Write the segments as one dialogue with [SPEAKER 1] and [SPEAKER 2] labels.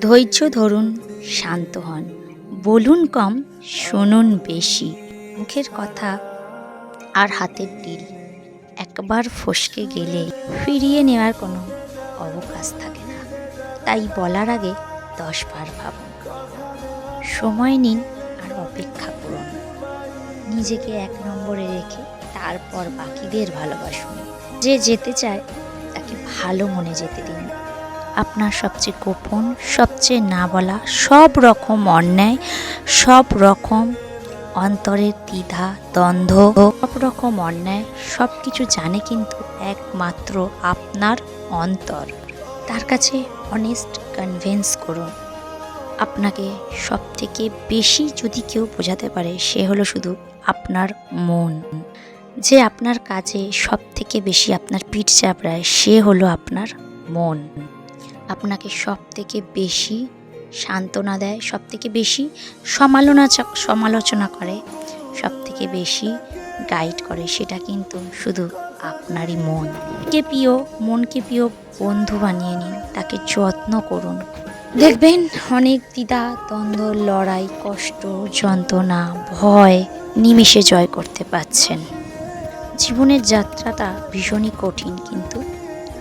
[SPEAKER 1] ধৈর্য ধরুন, শান্ত হন। বলুন কম, শুনুন বেশি। মুখের কথা আর হাতের ডিল একবার ফসকে গেলে ফিরিয়ে নেওয়ার কোনো অবকাশ থাকে না। তাই বলার আগে দশবার ভাবুন। সময় নিন আর অপেক্ষা করুন। নিজেকে এক নম্বরে রেখে তারপর বাকিদের ভালোবাসুন। যে যেতে চায়, তাকে ভালো মনে যেতে দিন। আপনার সবচেয়ে গোপন, সবচেয়ে না বলা, সব রকম অন্যায়, সব রকম অন্তরের দ্বিধা, দ্বন্দ্ব, সব রকম অন্যায় সব কিছু জানে কিন্তু একমাত্র আপনার অন্তর। তার কাছে অনেস্ট কনভিন্স করুন। আপনাকে সব থেকে বেশি যদি কেউ বোঝাতে পারে, সে হলো শুধু আপনার মন। যে আপনার কাজে সব থেকে বেশি আপনার পিঠ চাপড়ায়, সে হলো আপনার মন। আপনাকে সব থেকে বেশি সান্ত্বনা দেয় সব থেকে বেশি সমালোচনা সমালোচনা করে সব থেকে বেশি গাইড করে, সেটা কিন্তু শুধু আপনারই মন। কে প্রিয়, মনকে প্রিয় বন্ধু বানিয়ে নিন, তাকে যত্ন করুন। দেখবেন অনেক দ্বিধা, দ্বন্দ্ব, লড়াই, কষ্ট, যন্ত্রণা, ভয় নিমিষে জয় করতে পারছেন। জীবনের যাত্রাটা ভীষণই কঠিন, কিন্তু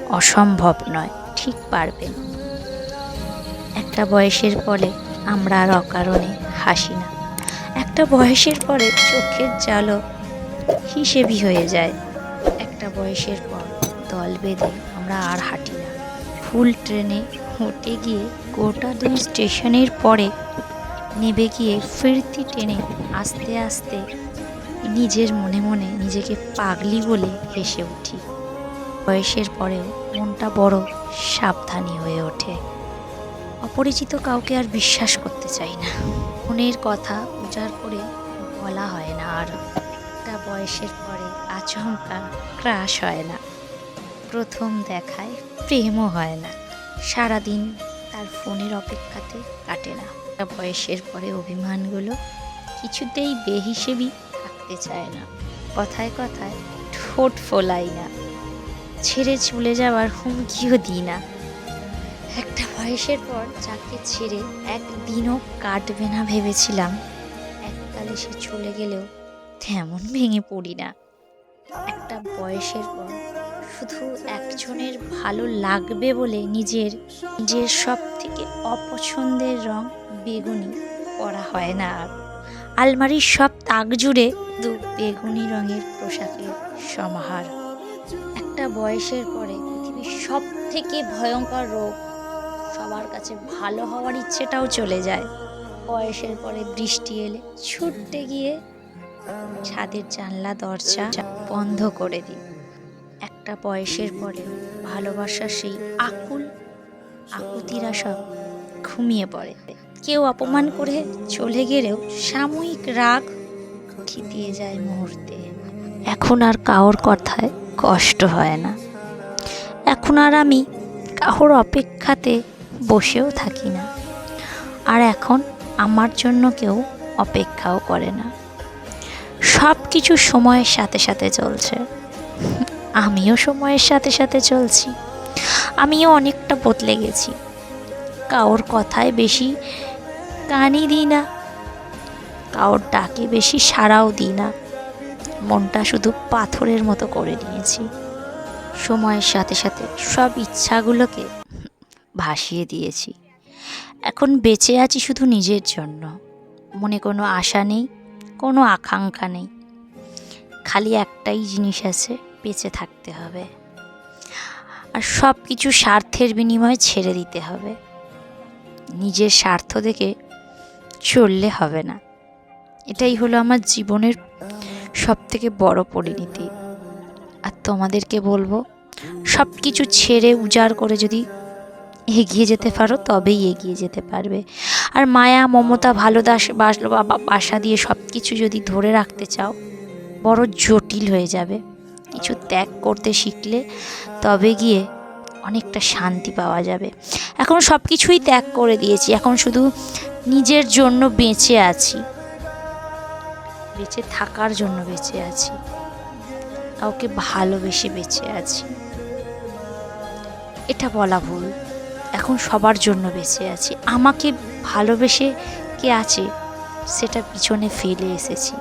[SPEAKER 1] অসম্ভব নয়, ঠিক পারবেন। একটা বয়সের পরে আমরা আর অকারণে হাসি না। একটা বয়সের পরে চোখের জালও হিসেবি হয়ে যায়। একটা বয়সের পর দল বেঁধে আমরা আর হাঁটি না। ফুল ট্রেনে উঠে গিয়ে গোটা দুই স্টেশনের পরে নেবে গিয়ে ফিরতি ট্রেনে আস্তে আস্তে নিজের মনে মনে নিজেকে পাগলি বলে হেসে উঠি। বয়সের পরেও মনটা বড় সাবধানী হয়ে ওঠে। অপরিচিত কাউকে আর বিশ্বাস করতে চাই না। মনের কথা উজাড় করে বলা হয় না আর। একটা বয়সের পরে আচমকা ক্রাশ হয় না। প্রথম দেখায় প্রেমও হয় না। সারাদিন তার ফোনের অপেক্ষাতে কাটে না। বয়সের পরে অভিমানগুলো কিছুতেই বেহিসেবি থাকতে চায় না। কথায় কথায় ঠোঁট ফোলাই না। ছেড়ে চলে যাওয়ার হুমকিও দিই না। একটা বয়সের পর যাকে ছেড়ে একদিনও কাটবে না ভেবেছিলাম। এককালে সে চলে গেলেও তেমন ভেঙে পড়ি না। একটা বয়সের পর শুধু একজনের ভালো লাগবে বলে নিজের নিজের সব থেকে অপছন্দের রং বেগুনি করা হয় না। আর আলমারির সব তাক জুড়ে দু বেগুনি রঙের পোশাকের সমাহার। একটা বয়সের পরে পৃথিবীর সব থেকে ভয়ঙ্কর রোগ, সবার কাছে ভালো হওয়ার ইচ্ছেটাও চলে যায়। বয়সের পরে বৃষ্টি এলে ছুটতে গিয়ে ছাদের জানলা, দরজা বন্ধ করে দিই। একটা বয়সের পরে ভালোবাসার সেই আকুল আকুতিরা সব ঘুমিয়ে পড়ে। কেউ অপমান করে চলে গেলেও সাময়িক রাগ থিতিয়ে যায় মুহূর্তে। এখন আর কারোর কথায় কষ্ট হয় না। এখন আর আমি কারোর অপেক্ষাতে বসেও থাকি না। আর এখন আমার জন্য কেউ অপেক্ষাও করে না। সব কিছু সময়ের সাথে সাথে চলছে। আমিও সময়ের সাথে সাথে চলছি। আমিও অনেকটা বদলে গেছি। কারোর কথায় বেশি কানই দিই না। কারোর ডাকে বেশি সাড়াও দিই না। মনটা শুধু পাথরের মতো করে নিয়েছি সময়ের সাথে সাথে সব ইচ্ছাগুলোকে ভাসিয়ে দিয়েছি। এখন বেঁচে আছি শুধু নিজের জন্য। মনে কোনো আশা নেই। কোনো আকাঙ্ক্ষা নেই। খালি একটাই জিনিস আছে, বেঁচে থাকতে হবে। আর সব কিছু স্বার্থের বিনিময়ে ছেড়ে দিতে হবে। নিজের স্বার্থ দেখে চললে হবে না। এটাই হলো আমার জীবনের সব থেকে বড় পরিণতি। আর তোমাদেরকে বলব সব কিছু ছেড়ে উজাড় করে যদি এগিয়ে যেতে পারো, তবেই এগিয়ে যেতে পারবে। আর মায়া, মমতা ভালোদাস বাস- বা- বাসা দিয়ে সব কিছু যদি ধরে রাখতে চাও, বড় জটিল হয়ে যাবে। কিছু ত্যাগ করতে শিখলে তবে গিয়ে অনেকটা শান্তি পাওয়া যাবে। এখন সব কিছুই ত্যাগ করে দিয়েছি, এখন শুধু নিজের জন্য বেঁচে আছি। বেঁচে থাকার জন্য বেঁচে আছি। কাউকে ভালোবেসে বেঁচে আছি। এটা বলা ভুল। এখন সবার জন্য বেঁচে আছি। আমাকে ভালোবেসে কে আছে সেটা পিছনে ফেলে এসেছি।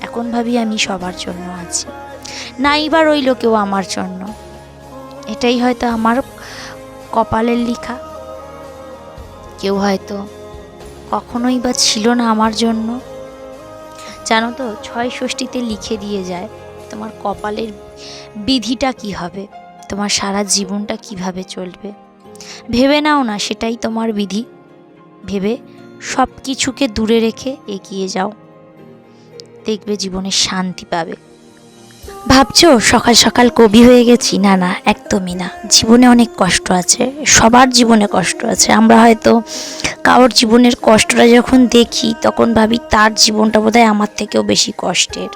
[SPEAKER 1] এখন ভাবি আমি সবার জন্য আছি। নাই বা রইল কেউ আমার জন্য। এটাই হয়তো আমার কপালের লেখা। কেউ হয়তো কখনোই বা ছিল না আমার জন্য। জানো তো, ছয় ষষ্ঠীতে লিখে দিয়ে যায়, তোমার কপালের বিধিটা কি হবে? তোমার সারা জীবনটা কীভাবে চলবে? ভেবে নাও না, সেটাই তোমার বিধি। ভেবে সব কিছুকে দূরে রেখে এগিয়ে যাও। দেখবে জীবনে শান্তি পাবে। ভাবছ, সকাল সকাল কবি হয়ে গেছি? না না, একদমই না। জীবনে অনেক কষ্ট আছে, সবার জীবনে কষ্ট আছে। আমরা হয়তো কারোর জীবনের কষ্টটা যখন দেখি, তখন ভাবি তার জীবনটা বোধহয় আমার থেকেও বেশি কষ্টের।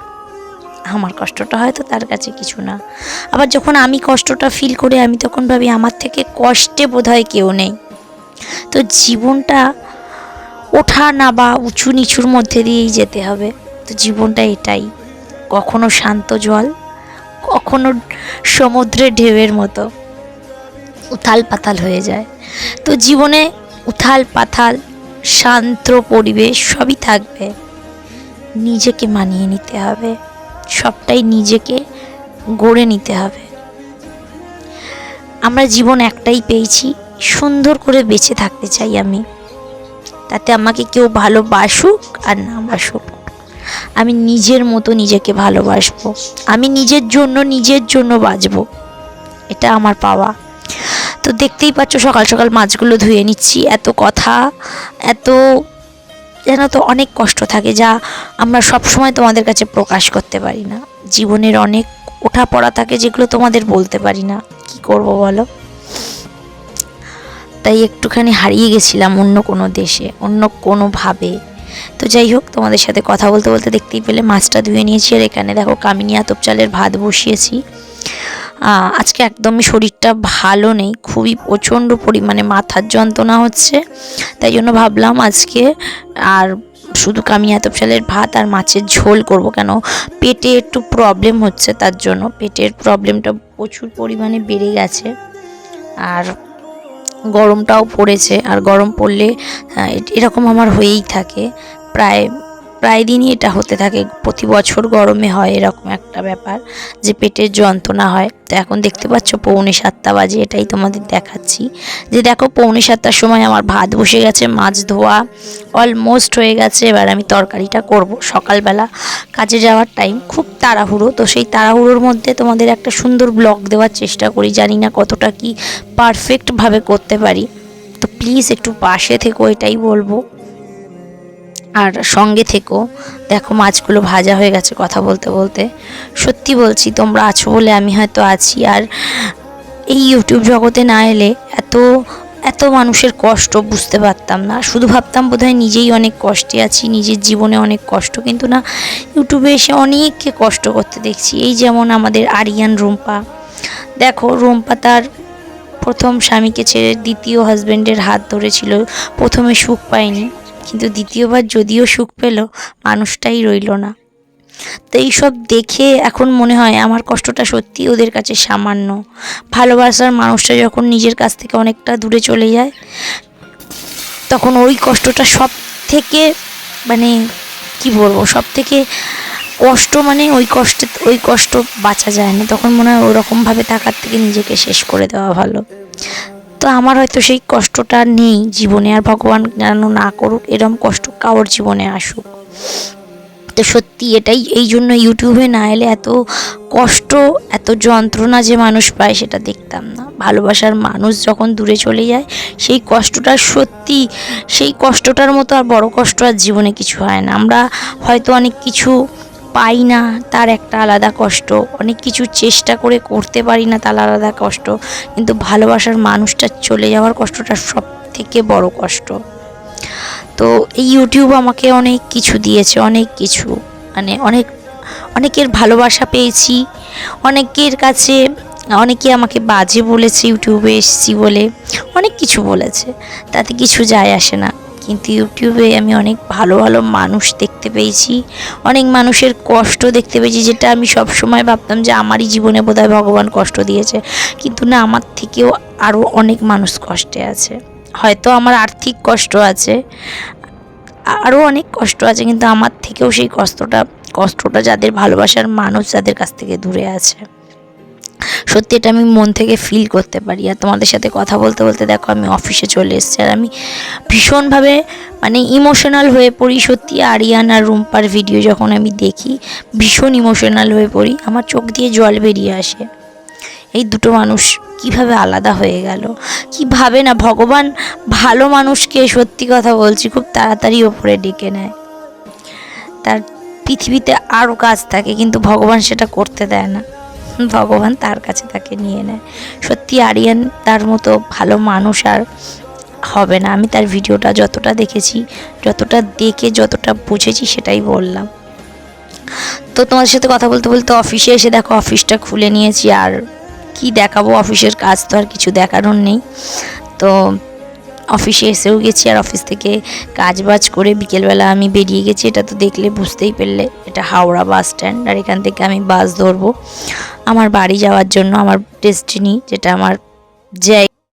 [SPEAKER 1] আমার কষ্টটা হয়তো তার কাছে কিছু না। আবার যখন আমি কষ্টটা ফিল করি, আমি তখন ভাবি, আমার থেকে কষ্টে বোধহয় কেউ নেই। তো জীবনটা ওঠা না বা উঁচু নিচুর মধ্যে দিয়েই যেতে হবে। তো জীবনটা এটাই। কখনো শান্ত জল, কখনো সমুদ্রের ঢেউয়ের মতো উথাল পাতাল হয়ে যায়। তো জীবনে উথাল পাথাল, শান্ত পরিবেশ সবই থাকবে। নিজেকে মানিয়ে নিতে হবে। সবটাই নিজেকে গড়ে নিতে হবে। আমরা জীবন একটাই পেয়েছি, সুন্দর করে বেঁচে থাকতে চাই আমি। তাতে আমাকে কেউ ভালোবাসুক আর না বাসুক। আমি নিজের মতো নিজেকে ভালোবাসবো। আমি নিজের জন্য নিজের জন্য বাঁচবো। এটা আমার পাওয়া। তো দেখতেই পাচ্ছ সকাল সকাল মাছগুলো ধুয়ে নিচ্ছি। এত কথা, এত যেন তো অনেক কষ্ট থাকে যা আমরা সব সময় তোমাদের কাছে প্রকাশ করতে পারি না। জীবনের অনেক ওঠা পড়া থাকে যেগুলো তোমাদের বলতে পারি না। কি করব বলো? তাই একটুখানি হারিয়ে গেছিলাম অন্য কোনো দেশে, অন্য কোনো ভাবে তো যাই হোক, তোমাদের সাথে কথা বলতে বলতে দেখতেই পেলে, মাছটা ধুয়ে নিয়েছি আর এখানে দেখো কামিনী আতপ চালের ভাত বসিয়েছি। আজকে একদমই শরীরটা ভালো নেই, খুবই প্রচণ্ড পরিমাণে মাথার যন্ত্রণা হচ্ছে। তাই জন্য ভাবলাম আজকে আর শুধু কামিনী আতপ চালের ভাত আর মাছের ঝোল করব কেন? পেটে একটু প্রবলেম হচ্ছে তার জন্য। পেটের প্রবলেমটা প্রচুর পরিমাণে বেড়ে গেছে আর গরমটাও পড়েছে। আর গরম পড়লে এরকম আমার হয়েই থাকে। প্রায় প্রায় দিনই এটা হতে থাকে। প্রতি বছর গরমে হয় এরকম একটা ব্যাপার যে পেটের যন্ত্রণা হয়। তো এখন দেখতে পাচ্ছ পৌনে সাতটা বাজে, এটাই তোমাদের দেখাচ্ছি। যে দেখো পৌনে সাতটার সময় আমার ভাত বসে গেছে, মাছ ধোয়া অলমোস্ট হয়ে গেছে। এবার আমি তরকারিটা করব। সকালবেলা কাজে যাওয়ার টাইম খুব তাড়াহুড়ো। তো সেই তাড়াহুড়োর মধ্যে তোমাদের একটা সুন্দর ব্লগ দেওয়ার চেষ্টা করি। জানি না কতটা কি পারফেক্টভাবে করতে পারি। তো প্লিজ একটু পাশে থেকো, এটাই বলব। আর সঙ্গে থেকো। দেখো মাছগুলো ভাজা হয়ে গেছে কথা বলতে বলতে। সত্যি বলছি, তোমরা আছো বলে আমি হয়তো আছি। আর এই ইউটিউব জগতে না এলে এত এত মানুষের কষ্ট বুঝতে পারতাম না। শুধু ভাবতাম বোধহয় নিজেই অনেক কষ্টে আছি, নিজের জীবনে অনেক কষ্ট। কিন্তু না, ইউটিউবে এসে অনেককে কষ্ট করতে দেখছি। এই যেমন আমাদের আরিয়ান, রুম্পা। দেখো, রুম্পা তার প্রথম স্বামীকে ছেড়ে দ্বিতীয় হাজবেন্ডের হাত ধরেছিল। প্রথমে সুখ পায়নি। কিন্তু দ্বিতীয়বার যদিও সুখ পেল, মানুষটাই রইল না। তো এইসব দেখে এখন মনে হয় আমার কষ্টটা সত্যি ওদের কাছে সামান্য। ভালোবাসার মানুষটা যখন নিজের কাছ থেকে অনেকটা দূরে চলে যায়, তখন ওই কষ্টটা সব থেকে মানে কি বলব সব থেকে কষ্ট মানে ওই কষ্টে, ওই কষ্ট বাঁচা যায় না। তখন মনে হয় ওরকমভাবে থাকার থেকে নিজেকে শেষ করে দেওয়া ভালো। তো আমার হয়তো সেই কষ্টটা নেই জীবনে আর ভগবান যেন না করুক, এরম কষ্ট কারোর জীবনে আসুক। তো সত্যি এটাই, এই জন্য ইউটিউবে না এলে এত কষ্ট, এত যন্ত্রণা যে মানুষ পায় সেটা দেখতাম না। ভালোবাসার মানুষ যখন দূরে চলে যায়, সেই কষ্টটা সত্যি, সেই কষ্টটার মতো আর বড় কষ্ট আর জীবনে কিছু হয় না। আমরা হয়তো অনেক কিছু পাই না, তার একটা আলাদা কষ্ট। অনেক কিছু চেষ্টা করে করতে পারি না, তার আলাদা কষ্ট। কিন্তু ভালোবাসার মানুষটা চলে যাওয়ার কষ্টটা সব থেকে বড় কষ্ট। তো এই ইউটিউব আমাকে অনেক কিছু দিয়েছে, অনেক কিছু। মানে অনেক, অনেকের ভালোবাসা পেয়েছি, অনেকের কাছে, অনেকে আমাকে বাজে বলেছে ইউটিউবে এসেছি বলে। অনেক কিছু বলেছে, তাতে কিছু যায় আসে না। কিন্তু ইউটিউবে আমি অনেক ভালো ভালো মানুষ দেখতে পেয়েছি। অনেক মানুষের কষ্ট দেখতে পেয়েছি, যেটা আমি সব সময় ভাবতাম যে আমারই জীবনে বোধহয় ভগবান কষ্ট দিয়েছে। কিন্তু না, আমার থেকেও আরও অনেক মানুষ কষ্টে আছে। হয়তো আমার আর্থিক কষ্ট আছে আরও অনেক কষ্ট আছে, কিন্তু আমার থেকেও সেই কষ্টটা কষ্টটা যাদের ভালোবাসার মানুষ, যাদের কাছ থেকে দূরে আছে। সত্যি এটা আমি মন থেকে ফিল করতে পারি। আর তোমাদের সাথে কথা বলতে বলতে দেখো আমি অফিসে চলে এসেছি আর আমি ভীষণভাবে মানে ইমোশনাল হয়ে পড়ি। সত্যি আরিয়ান আর রুম্পার ভিডিও যখন আমি দেখি, ভীষণ ইমোশনাল হয়ে পড়ি। আমার চোখ দিয়ে জল বেরিয়ে আসে। এই দুটো মানুষ কীভাবে আলাদা হয়ে গেল? কীভাবে না ভগবান ভালো মানুষকে সত্যি কথা বলছি খুব তাড়াতাড়ি ওপরে ডেকে নেয়। তার পৃথিবীতে আরও কাজ থাকে কিন্তু ভগবান সেটা করতে দেয় না। ভগবান তার কাছে তাকে নিয়ে নেয়। সত্যি আরিয়ান তার মতো ভালো মানুষ আর হবে না। আমি তার ভিডিওটা যতটা দেখেছি, যতটা দেখে যতটা বুঝেছি সেটাই বললাম। তো তোমাদের সাথে কথা বলতে বলতে অফিসে এসে দেখো অফিসটা খুলে নিয়েছি আর কি দেখাবো? অফিসের কাজ তো আর কিছু দেখানোর নেই। তো অফিসে এসেও গেছি আর অফিস থেকে কাজ বাজ করে বিকেলবেলা আমি বেরিয়ে গেছি। এটা তো দেখলে বুঝতেই পারলে। এটা হাওড়া বাস স্ট্যান্ড আর এখান থেকে আমি বাস ধরবো। আমার বাড়ি যাওয়ার জন্য আমার ডেস্টিনি যেটা আমার জায়গা